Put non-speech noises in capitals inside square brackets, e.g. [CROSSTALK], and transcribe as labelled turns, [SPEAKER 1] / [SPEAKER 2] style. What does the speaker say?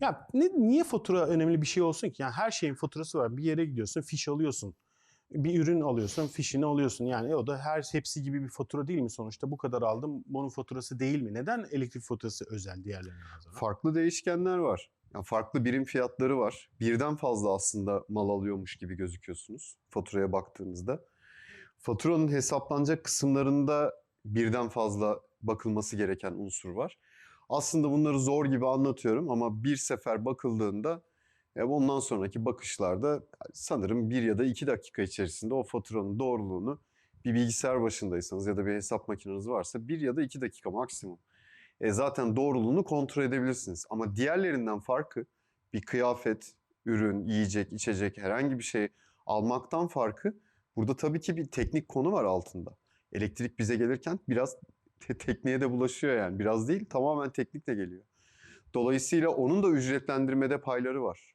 [SPEAKER 1] Ya ne, niye fatura önemli bir şey olsun ki? Yani her şeyin faturası var. Bir yere gidiyorsun, fiş alıyorsun. Bir ürün alıyorsun, fişini alıyorsun. Yani o da her hepsi gibi bir fatura değil mi sonuçta? Bu kadar aldım, bunun faturası değil mi? Neden elektrik faturası özel diğerlerine nazaran?
[SPEAKER 2] Farklı değişkenler var. Yani farklı birim fiyatları var. Birden fazla aslında mal alıyormuş gibi gözüküyorsunuz faturaya baktığınızda. Faturanın hesaplanacak kısımlarında birden fazla bakılması gereken unsur var. Aslında bunları zor gibi anlatıyorum ama bir sefer bakıldığında e, ondan sonraki bakışlarda sanırım bir ya da iki dakika içerisinde o faturanın doğruluğunu bir bilgisayar başındaysanız ya da bir hesap makineniz varsa bir ya da iki dakika maksimum e, zaten doğruluğunu kontrol edebilirsiniz. Ama diğerlerinden farkı bir kıyafet, ürün, yiyecek, içecek herhangi bir şey almaktan farkı burada tabii ki bir teknik konu var altında. Elektrik bize gelirken biraz [LAUGHS] te- tekniğe de bulaşıyor yani. Biraz değil tamamen teknikle geliyor. Dolayısıyla onun da ücretlendirmede payları var.